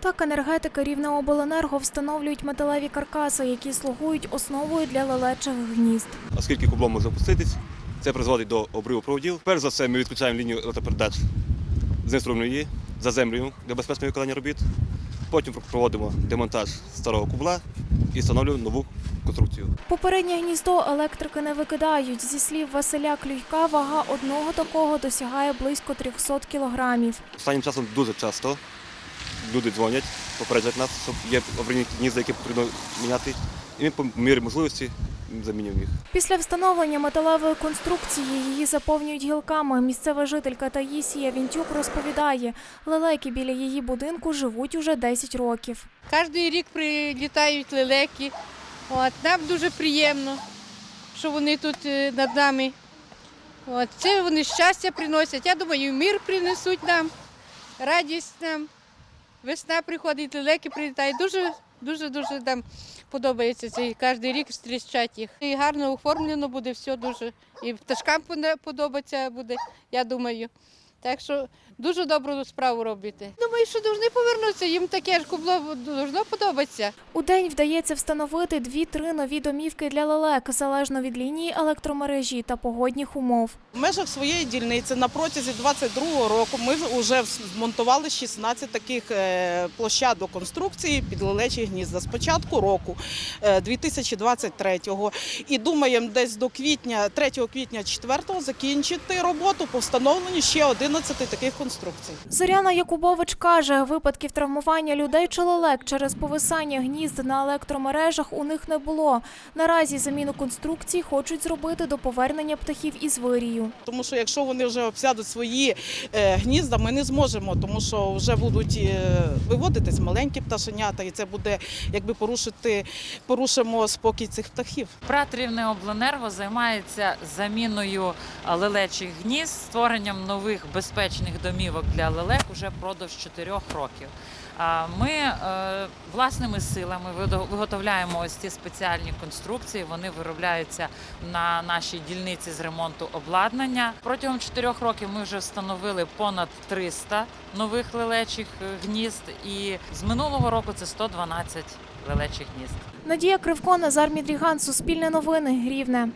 Так, енергетики Рівнеобленерго встановлюють металеві каркаси, які слугують основою для лелечих гнізд. оскільки кубло може опуститись, це призводить до обриву проводів. Перш за все, ми відключаємо лінію електропередач, знеструмлюємо її, заземлюємо для безпечного виконання робіт. Потім проводимо демонтаж старого кубла і встановлюємо нову конструкцію. Попереднє гніздо електрики не викидають. Зі слів Василя Клюйка, вага одного такого досягає близько 300 кілограмів. Останнім часом дуже часто люди дзвонять, попереджають нас, що є аварійні гнізда, які потрібно міняти. І ми по мірі можливості замінюємо їх. Після встановлення металевої конструкції її заповнюють гілками. Місцева жителька Таїсія Вінтюк розповідає, лелеки біля її будинку живуть уже 10 років. Кожен рік прилітають лелеки. От, нам дуже приємно, що вони тут е, над нами. От, це вони щастя приносять. Я думаю, мир принесуть нам, радість нам. Весна приходить, лелеки прилітають. Дуже, дуже, дуже нам подобається цей Кожен рік стріщать їх. І гарно оформлено буде все дуже. І пташкам подобається буде, я думаю. Так що дуже добру справу робите. Думаю, що повинні повернутися, їм таке ж кубло должно подобатися. У день вдається встановити дві-три нові домівки для лелек, залежно від лінії електромережі та погодних умов. В межах своєї дільниці на протязі 22-го року ми вже змонтували 16 таких е, площадок конструкції під лелечі гнізда з початку року е, 2023-го. І думаємо десь до квітня, 3 квітня 4-го закінчити роботу по встановленню ще 11 таких конструкцій. Зоряна Якубович каже, випадків травмування людей чи лелек через повисання гнізд на електромережах у них не було. Наразі заміну конструкцій хочуть зробити до повернення птахів із вирію. Тому що якщо вони вже обсядуть свої е, гнізда, ми не зможемо, тому що вже будуть е, виводитись маленькі пташенята, і це буде якби порушити, порушимо спокій цих птахів. ПРАТ Рівнеобленерго займається заміною лелечих гнізд, створенням нових безпечних домівок для лелек уже впродовж 4 років. Ми е, власними силами виготовляємо ось ці спеціальні конструкції. Вони виробляються на нашій дільниці з ремонту обладнання. Протягом 4 років ми вже встановили понад 300 нових лелечих е, гнізд, і з минулого року це 112 лелечих гнізд. Надія Кривко, Назар Мідріган, Суспільне новини, Рівне.